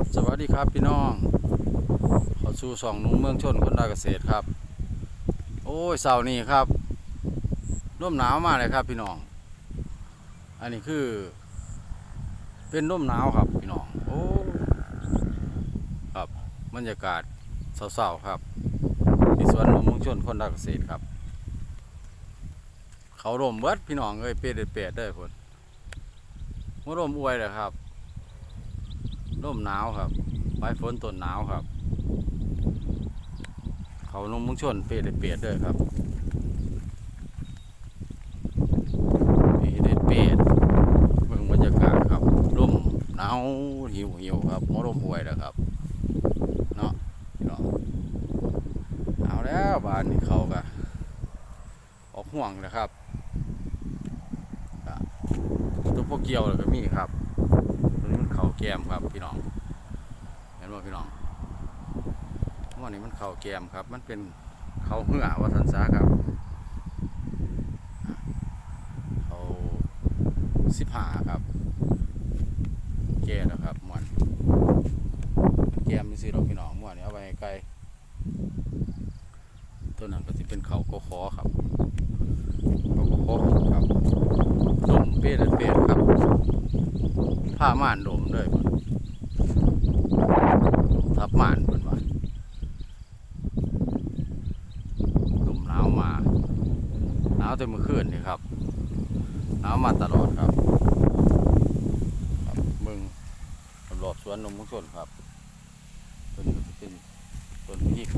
สวัสดีครับพี่น้องขอสู่สองนุ่งเมืองชนคนดาเกษตรครับ โอ้ยเสาร์นี้ครับร่มหนาวมากเลยครับพี่น้อง อันนี้คือ เป็นร่มหนาวครับพี่น้องโอ้ครับบรรยากาศเศร้าๆครับที่สวนนุ่งเมืองชนคนดาเกษตรครับ เขาร่มเบิดพี่น้องเอ้ยเป็ดเเป็ดเด้คนมาร่มอวยเลยครับ ร่มหนาวครับไม้ฝนต้นหนาวครับ เขาลงมุงชนเปียดเปียดด้วยครับนี่เด็ดเปียดเมืองบรรยากาศครับร่มหนาวหิวหิวครับมร่มป่วยแล้วครับเนาะพี่น้องหนาวแล้วบ้านนี้เขาก็ออกห่วงนะครับตัวพวกเกี่ยวแล้วก็มีครับ แกมครับพี่น้องเห็นว่าพี่น้องวันนี้มันเข่าแกมครับ มันเป็นเขาเหื่อวัสันซาครับเขาสิบหาครับแก่แล้วครับมวนแกมนี่สิเราพี่น้องมวนนี้เอาไปไกลตัวนั้นก็จะเป็นเขาโกคอครับเขาโคอครับดมเป็ดเป็ดครับ ผ้าม่านโดมเลยพุ่ทับม่านเพิ่นว่าลมหนาวมาหนาวแต่เมื่อคืนนี่ครับหนาวมาตลอดครับมึงรอบสวนนมมุงชนครับตัวนี้ก็จะเป็นต้นพริก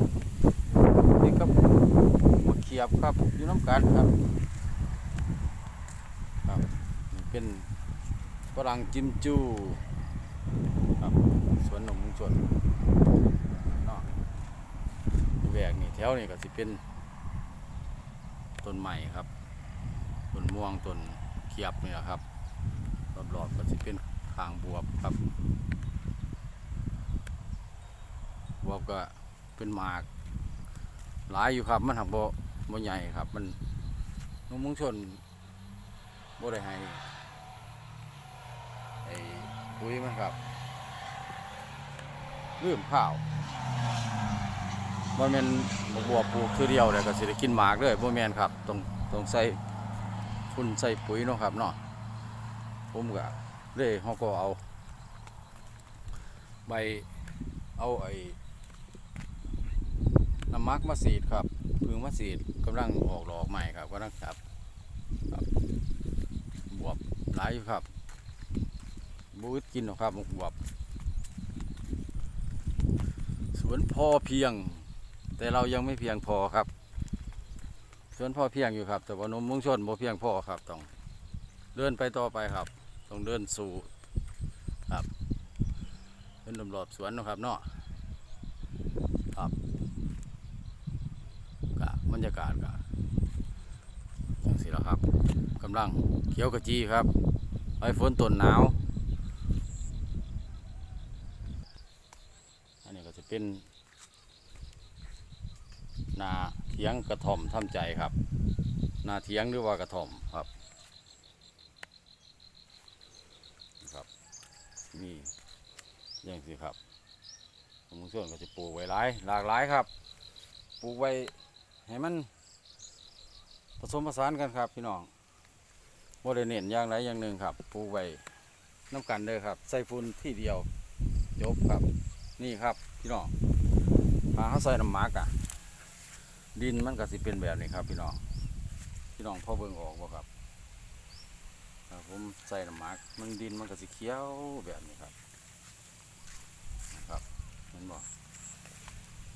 นี่ครับมะเขียบครับอยู่น้ำกันครับครับเป็น ฝรั่งจิมจูครับสวนหนมมุงชนนาะแหวกนี่แถวนี่ก็สิเป็นต้นใหม่ครับต้นม่วงต้นเขียบนี่แหละครับรอบๆก็สิเป็นทางบวบครับ บวบก็เป็นหมาก หลายอยู่ครับ มันหักโบ่บ่ใหญ่ครับ มันนุ่มมุ้งชนโบได้ให้ ปุ๋ยมันครับลืมข้าวบ่แมนบกบัวปลูกคือเดียวเลยก็สิได้กินหมากเลยบ่แมนครับต้องต้องใส่ฝุ่นใส่ปุ๋ยเนาะครับเนาะผมก็เลยเฮาก็เอา ใบเอาไอ้น้ำมักมาสีดครับพึ่งมาสีดกำลังออกดอกใหม่ครับกำลังจับครับบวบหลายอยู่ครับ บูดกินหรอกครับหมกบวบสวนพอเพียง แต่เรายังไม่เพียงพอครับ สวนพอเพียงอยู่ครับ แต่ว่านมมุงชนบ่เพียงพอครับต้องเดินไปต่อไปครับ ต้องเดินสู่ครับเป็นรอบๆสวนนะครับเนาะครับกะบรรยากาศกะจังสิแล้วครับกำลังเขียวกระจีครับใบฝนต้นหนาว อันนี้ก็จะ เป็นนาเทียงกระท่อมทำใจครับนาเทียงหรือว่ากระท่อมครับครับนี่ย่างสิครับสมุนส่วนก็จะปลูกไว้หลายหลากหลายครับปลูกไว้ให้มันผสมผสานกันครับพี่น้องโมเดเน้นอย่างไรอย่างหนึ่งครับปลูกไว้น้ำกันเด้อครับ ใส่ฝุ่นที่เดียวจบครับนี่ครับ พี่น้องพาเขาใส่น้ำหมักอะดินมันก็สิเป็นแบบนี้ครับ พี่น้องพี่น้องพ่อเบิ่งออกบ่ครับถ้าผมใส่น้ำหมักมันดินมันก็สิเขียวแบบนี้ครับนะครับเห็นบ่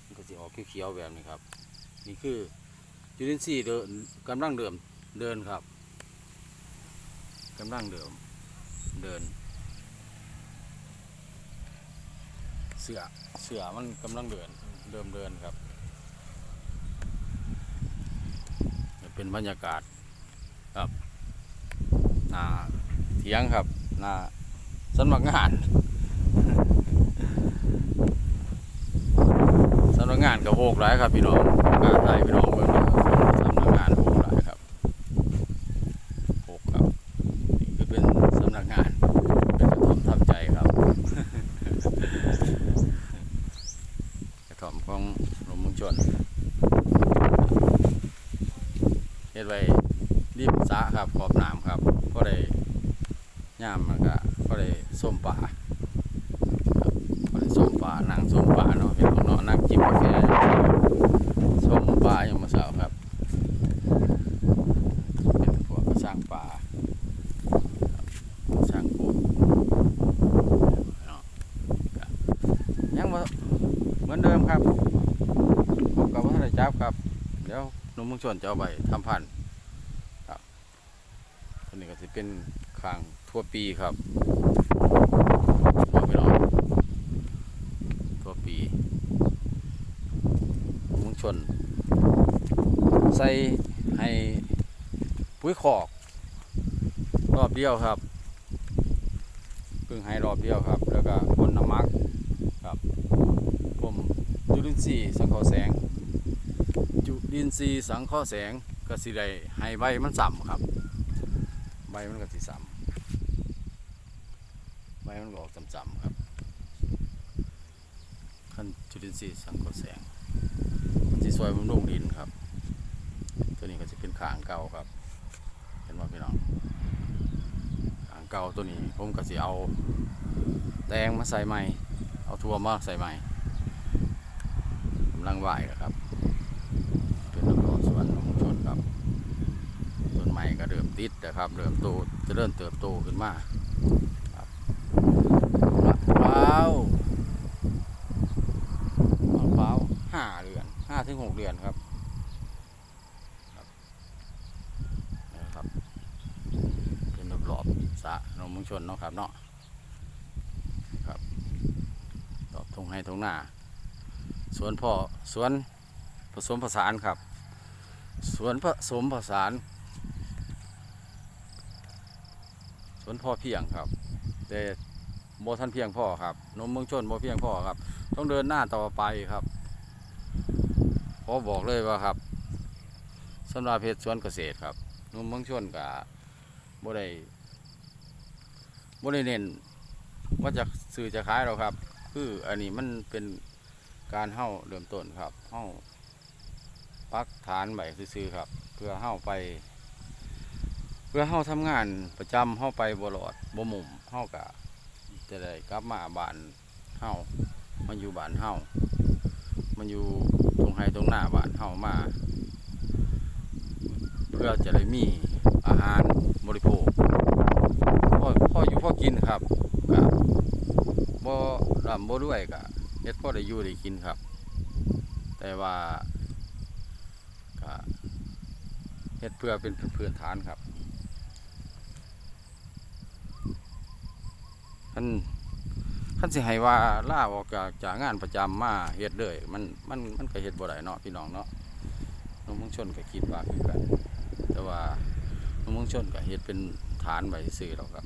มันก็สิออกเขียวๆแบบนี้ครับ นี่คือจุลินทรีย์เดินกำลังเดิมเดินครับกำลังเดิมเดิน เสือเสือมันกำลังเดินเดิมเดินครับนี่เป็นบรรยากาศครับหนาเทียงครับหนาสำนักงานสำนักงานกับโหกหลายครับพี่น้องงานไทยพี่น้องเมืองสำนักงานโหกหลายครับโหกครับนี่คือเป็นสำนักงานเป็นกระท่อมทำใจครับ สระครับขอบน้ำครับก็ได้ย่ามมันก็ก็ได้ส้มป่าครับก็ได้ส้มป่านั่งส้มป่าเนาะพี่น้องเนาะนั่ง จิบกาแฟส้มป่ายังมาสาวครับ เป็นพวกสร้างป่าสร้างปูเนาะยังเหมือนเดิมครับผมกับว่าได้จับครับ เดี๋ยวนุ่มมุงชนจะเอาไปทำพันธุ์ครับตัวนี้ก็จะเป็นคางทั่วปีครับบอกไปน้องทั่วปีหนุ่มเมุงชน ใส่ให้ปุ๋ยขอก รอบเดียวครับเพิ่งให้รอบเดียวครับ แล้วก็พ่นน้ำมักครับผมจุลินทรีย์สังเคราะห์แสง จุลินทรีย์สังเคราะห์แสงก็สิได้ให้ใบมันสัมครับ ใบมันก็สิสัมใบมันก็ออกสัมๆครับขั้นจุลินทรีย์สังเคราะห์แสงมันสิซอยบำรุงดินครับ ตัวนี้ก็จะเป็น ขางเก่าครับ เห็นว่าพี่น้องขางเก่าตัวนี้ผมก็สิเอาแตงมาใส่ใหม่ เอาทั่วมาใส่ใหม่กำลังไหวครับ เป็นนักร้องสวนของชนครับ ต้นไม้ก็เริ่มติดนะครับ เริ่มโตจะเริ่มเติบโตขึ้นมาครับมะพร้าวมะพร้าวห้าเดือนห้าถึงหกเดือนครับ เป็นรอบๆสระนมเมุง ชนเนาะครับเนาะครับตอบทงให้ทงหน้า สวนพ่อสวนผสมผสานครับ สวนผสมผสาน สวนพ่อเพียงครับแต่โบท่านเพียงพ่อครับ นมเมืองชนโบเพียงพ่อครับ ต้องเดินหน้าต่อไปครับขอบอกเลยว่าครับสำหรับเพชรสวนเกษตรครับนมเมืองชนกับโบได้ บได้เน้นว่าจะซื้อจะขายเราครับ คืออันนี้มันเป็นการเฮ้าเริ่มต้นครับเฮ้าปักฐานใบซื้อครับ เพื่อเฮ้าไป เพื่อเฮ้าทำงานประจำเฮ้าไปบลอดบ่มุมเฮ้ากะจะได้กลับมาบ้านเฮ้ามันอยู่บ้านเฮ้ามันอยู่ตรงไฮตรงหน้าบ้านเฮ้ามา เพื่อจะได้มีอาหารบริโภค อพ่ออยู่พ่อกินครับกับบ่รำบ่ด้วยกะเฮ็ดพ่อได้อยู่ได้กินครับ แต่ว่าก็เฮ็ดเพื่อเป็นพื้นฐานครับท่านท่านสิให้ว่าล่าออกจากจากงานประจำมาเฮ็ดเลยมันมันมันก็เฮ็ดบ่ได้เนาะพี่น้องเนาะน้องมงชนก็คิดว่าคือกันแต่ว่าน้องมงชนก็เฮ็ดเป็น ฐานไว้ซื่อหรอกครับ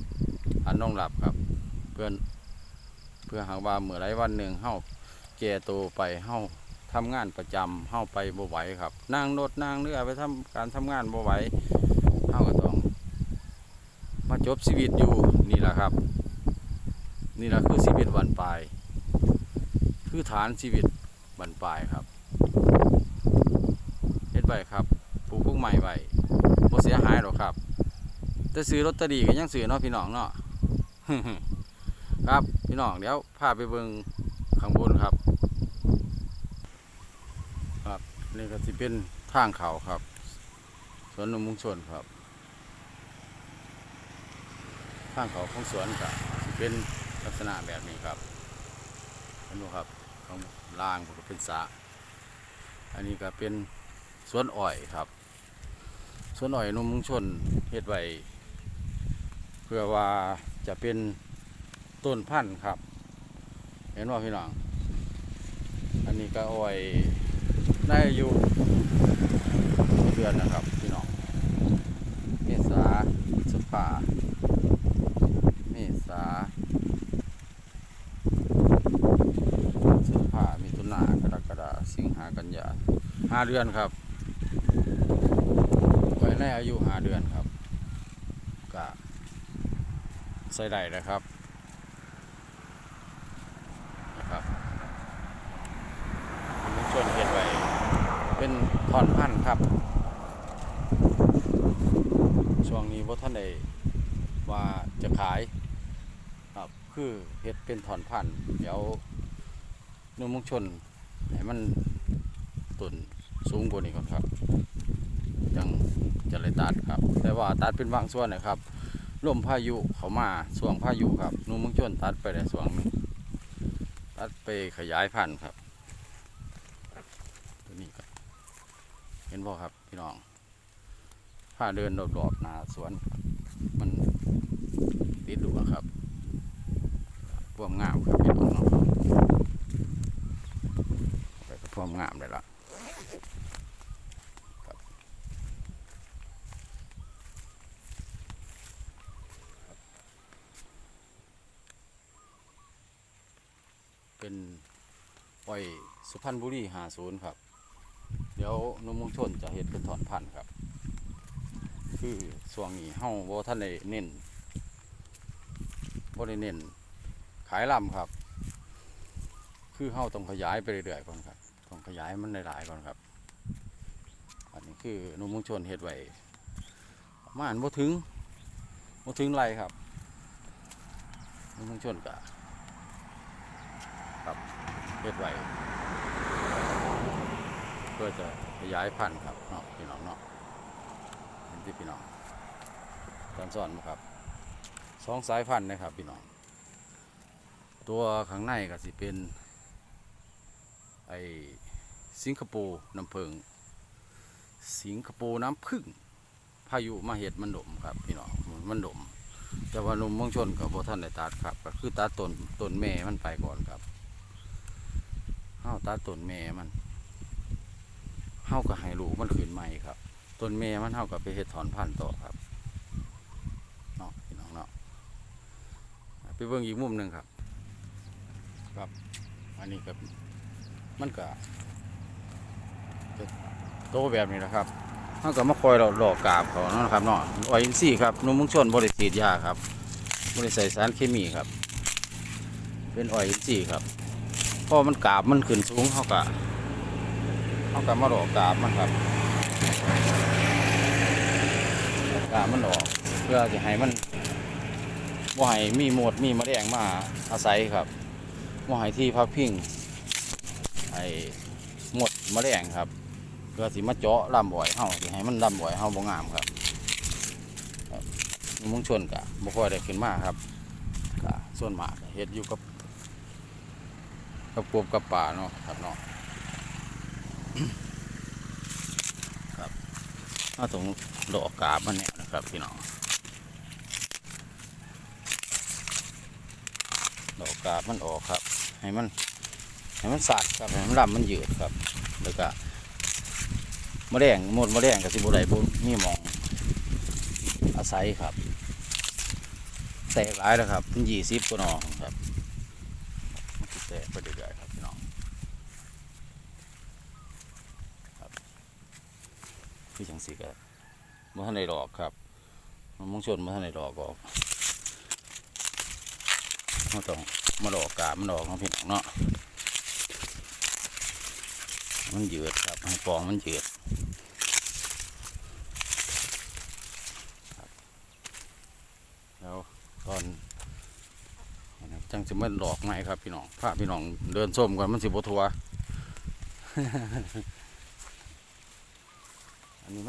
อันน้องรับครับ เพื่อนเพื่อหากว่าเมื่อไรวันหนึ่งเฮาแก่โตไปเฮาทำงานประจำเฮาไปบ่ไหวครับนั่งรถนั่งเรือไปทำการทำงานบ่ไหวเฮาก็ต้อง มาจบชีวิตอยู่นี่แหละครับ นี่แหละคือชีวิตวันปลาย คือฐานชีวิตวันปลายครับเฮ็ดไว้ครับปลูกพวกใหม่ไว้บ่เสียหายหรอกครับ แต่ซื้อลอตเตอรี่ก็ยังซื้อเนาะพี่น้องเนาะครับพี่น้องเดี๋ยวพาไปเบิงข้างบนครับ ครับนี่ก็สิเป็นทางเขาครับสวนนมุงชนครับทางเขาของสวนก็สิเป็นลักษณะแบบนี้ครับเห็นไหครับข้างล่างก็เป็นสระอันนี้ก็เป็นสวนอ้อยครับสวนอ้อยนมุงชนเฮ็ดไว้ พื่อว่าจะเป็นต้นพันธุ์ครับ เห็นว่าพี่น้อง อันนี้ก็อ้อยได้อยู่เดือนนะครับพี่น้อง เมษาพฤษภาเมษาพฤษภามิถุนากรกฎาสิงหากันยาห้าเดือนครับไว้ในอายุห้าเดือนครับ ใส่ได้นะครับนะครับมันชวนเห็บไว้เป็นถอนพันครับ ช่วงนี้วัฒท่านใดว่าจะขายครับคือเห็ดเป็นถอนพันเดี๋ยวนุ่มมุกชนให้มันตุนสูงกว่านี้ก่อนครับยังจะเลยตัดครับ แต่ว่าตัดเป็นบางส่วนนะครับ ลมพายุเขามาส่วงพายุครับนุ่มมุงชนตัดไปได้ส่วงนึงตัดไปขยายพันธุ์ครับ ตัวนี้ครับเห็นบ่ครับพี่น้องพาเดินรอบๆนาสวน มันติดดูครับพวมงามครับพี่น้องไปกับพวมงามเลยล่ะครับเป็นอ้อยสุ พรรณบุรีหาศูนย์ครับ เดี๋ยวนมมุงชนจะเห็ดเป็นถอนพันธุ์ครับ คือส่วงนี้เฮาบ่ท่านได้เน้นบ่ได้เน้นขายลำครับ คือเฮาต้องขยายไปเรื่อยๆก่อนครับต้องขยายมันหลายๆก่อนครับ อันนี้คือนมมุงชนเฮ็ดไว้ประมาณบ่ถึงบ่ถึงไรครับนมมุงชนก็ครับเฮ็ดไว้ พื่อจะขยายพันธุ์ครับเนาะพี่น้องเนาะเห็นที่พี่น้องตอนสอนมาครับสองสายพันธุ์นะครับพี่น้อง ตัวข้างในก็สิเป็นไอสิงคโปร์น้ำผึ้งสิงคโปร์น้ำผึ้งพายุมาเห็ดมันดมครับพี่น้องมันดม แต่ว่านุ่มเมืองชนกับพท่านได้ตัดครับ ก็คือตัดต้นต้นแม่มันไปก่อนครับเฮาตัดต้นแม่มัน เฮาก็ให้ลูกมันขึ้นใหม่ครับ ต้นเมย์มันเฮาก็ไปเฮ็ดถอนพันธุ์ต่อครับเนาะพี่น้องเนาะไปเบิ่งอีกมุมหนึ่งครับ ครับ อันนี้ก็มันก็จะโตแบบนี้นะครับเฮาก็มาคอยเราหลอกกาบเขาเนาะครับเนาะอ้อยอินทรีย์ครับนุ่มมุ้งชนบริสีดยาครับบริใส่สารเคมีครับ เป็นอ้อยอินทรีย์ครับพอมันกาบมันขึ้นสูงเฮาก็ เอากลับมาหลอกกาบมันครับกาบมันออกเพื่อจะให้มันว่าให้มีหมดมีมะแดงมาอาศัยครับว่าให้ที่พักพิงให้หมดมะแดงครับเพื่อสิมาเจาะลำบ่อยเฮาสิให้มันลำบ่อยเฮาบ่งามครับมุงชนกะบ่ค่อยได้ขึ้นมาครับกะส่วนมากเฮ็ดอยู่กับกับกบกับป่าเนาะครับเนาะ เอาตรงดอกกาบมันเนี่ยนะครับพี่น้องดอกกาบมันออกครับ ให้มันให้มันสัดครับให้มันลำมันยืดครับแล้วก็มะแดงหมดมะแดงกับสิบุไรบุมีหมอง อาศัยครับ แตกหลายแล้วครับยี่สิบกว่านอครับมันสิแตกไปเรื่อยๆครับพี่น้อง คือจังสิกะมื่ทันในดอกครับมันมงชนมื่ทันในดอกออกเราต้องมาดอกกาบมันดอกของพี่น้องเนาะมันเยืดครับให้ฟองมันเยืดแล้วตอนจังจะมันดอกไงครับพี่น้องพาพี่น้องเดินส้มก่อนมันสิบทัว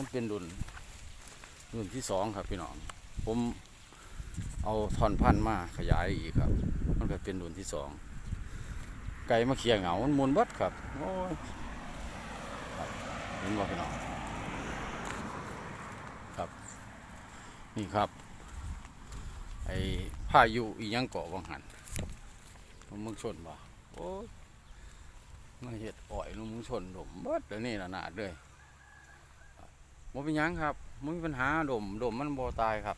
มันเป็นรุ่นรุ่นที่สองครับพี่น้อง ผมเอาท่อนพันธุ์มาขยายอีกครับ มันก็เป็นรุ่นที่สองไก่มาเขี่ยเหงา มันมุนบัดครับโอ้ยเห็นบ่พี่น้องครับ นี่ครับ ไอ้พายุอียังเกาะวังหันลงมึงชนบ่โอ้ยมาเห็ดอ่อยลงมึงชนดมบัดแล้วนี่ละนาดเลย บ่เป็นยังครับบ่มีปัญหาดมดมมันบ่ตายครับ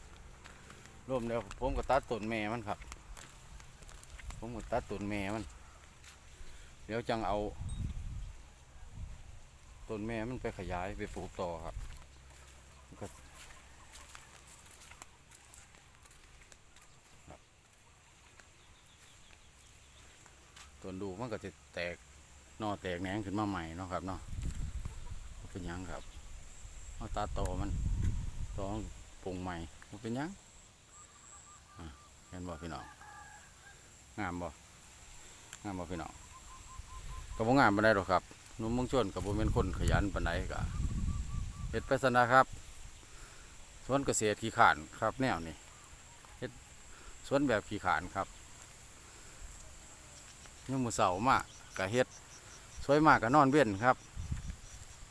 ดมเดี๋ยวผมก็ตัดต้นแม่มันครับ ผมก็ตัดต้นแม่มัน เดี๋ยวจังเอาต้นแม่มันไปขยายไปปลูกต่อครับก็ต้นดูมันก็จะแตกนอแตกแหนงขึ้นมาใหม่เนาะครับเนาะเป็นยังครับ เอาตาโตมันต้องปรุงใหม่มันเป็นยังเห็นบอพี่น้องงามบ่งามบ่พี่น้องก็บ่งามปานใดหรอกครับนุ่มมืองชวนก็บ่แม่นคนขยันปานใดก็เฮ็ดไปซะนะครับสวนเกษตรขี้ขานครับแนวนี้เฮ็ดสวนแบบขี้ขานครับยมมื้อเช้ามาก็เฮ็ดสวยมากก็นอนเว้นครับ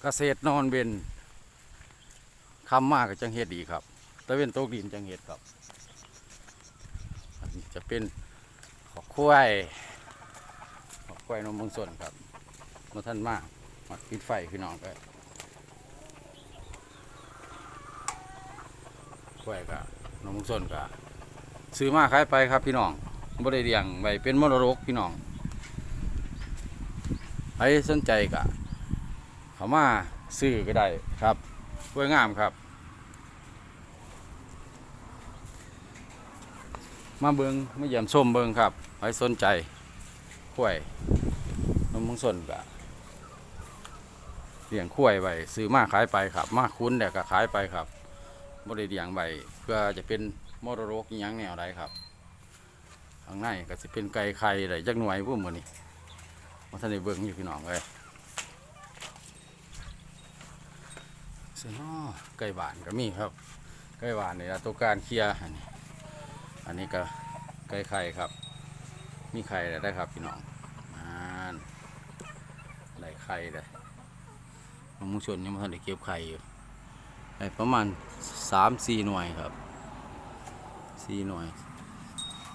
เกษตรนอนเว้น คำมากก็จังเฮ็ดดีครับตะเว้นตกดินจังเฮ็ดครับอันนี้จะเป็นขอกล้วยขอกล้วยนมบางส่วนครับมาท่านมากมาปิดไฟพี่น้องก็กล้วยก็นมบางส่วนก็ซื้อมาขายไปครับพี่น้องบ่ได้เลี้ยงไว้เป็นมรดกพี่น้องใครสนใจก็เขามาซื้อก็ได้ครับ กล้วยงามครับ มาเบิงมาเยี่ยมชมเบิงครับใครสนใจข้วยนมมังสนกะเลี้ยงข้วยไว้ซื้อมาขายไปครับ มาคุ้นแต่ก็ขายไปครับบริเลี้ยงไว้เพื่อจะเป็นมรดกอิหยังแนวใดครับข้างในก็จะเป็นไก่ไข่อะไรจักหน่วยพวกมือนี่มาท่านได้เบิ่งอยู่พี่น้องเลย สน้อไก่บานก็มีครับ ไก่บานนี่ละตัวการเคลียร์อันนี้อันนี้ก็ไก่ไข่ครับ มีไข่แล้วได้ครับพี่น้องอ่านได้ไข่เลยมุงชนยังไม่ทันได้เก็บไข่อยู่ได้ประมาณสามสี่หน่วยครับสี่หน่วย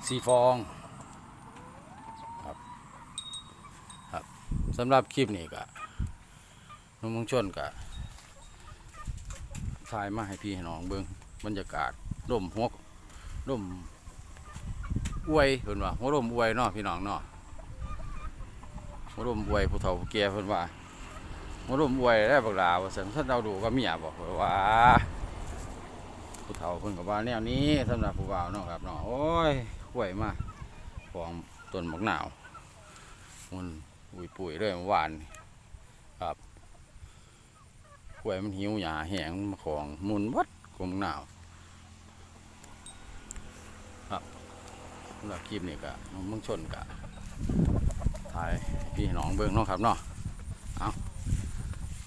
สี่ฟองครับครับสำหรับคลิปนี้ก็มะมุงชนก็ ถ่ายมาให้พี่ให้น้องเบิ่งบรรยากาศร่มหัวร่มอวยเพิ่นว่าหัวร่มอวยเนาะพี่น้องเนาะหัวร่มอวยผู้เฒ่าผู้แก่เพิ่นว่าหัวร่มอวยได้บักลาว่าซั่นท่านเราดูก็เมียบอกว่าผู้เฒ่าเพิ่นก็ว่าแนวนี้สำหรับผู้บ่าวเนาะครับเนาะโอ้ยห่วยมาของต้นบักหนาวมันอุ้ยปุ๋ยเลยเมื่อวาน วยมันหิวหญ้าแห้งมาของมุนวัดกลมหนาวสำหรับคลิปนี้ก็มืองชนกะถ่ายพี่น้องเบิ้งเนาะครับเนาะเอา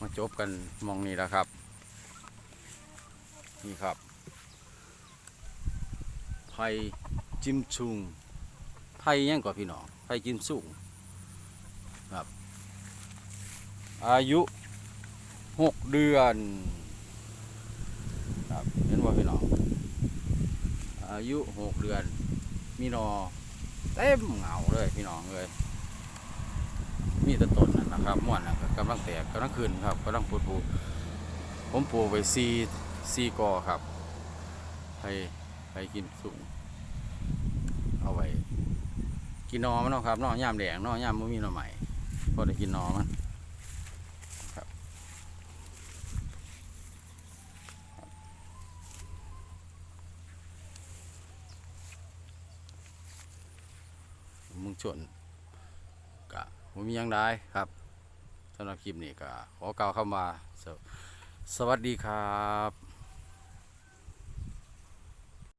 มาจบกันมองนี้แล้วครับ นี่ครับไผ่จิมชุงไผ่ยังกว่าพี่น้องไผ่จิมสุงครับ อายุ หกเดือนครับเห็นว่าพี่น้องอายุหกเดือน มีนอเต็มเหงาเลยพี่น้องเลย มีแต้นต้นนะครับม่วนนะครับกำลังแตกกำลังขึ้นครับกำลังปูดปูผมปลูกไว้ซีซีกอครับไปไปกินสูงเอาไว้กินนอมันเนาะครับนอยามแดงนอยามมันมีนอใหม่พอได้กินนอมันครับมึง ชวนกะผมมียังได้ครับสำหรับคลิปนี้ก็ขอกล่าวคำว่าสวัสดีครับ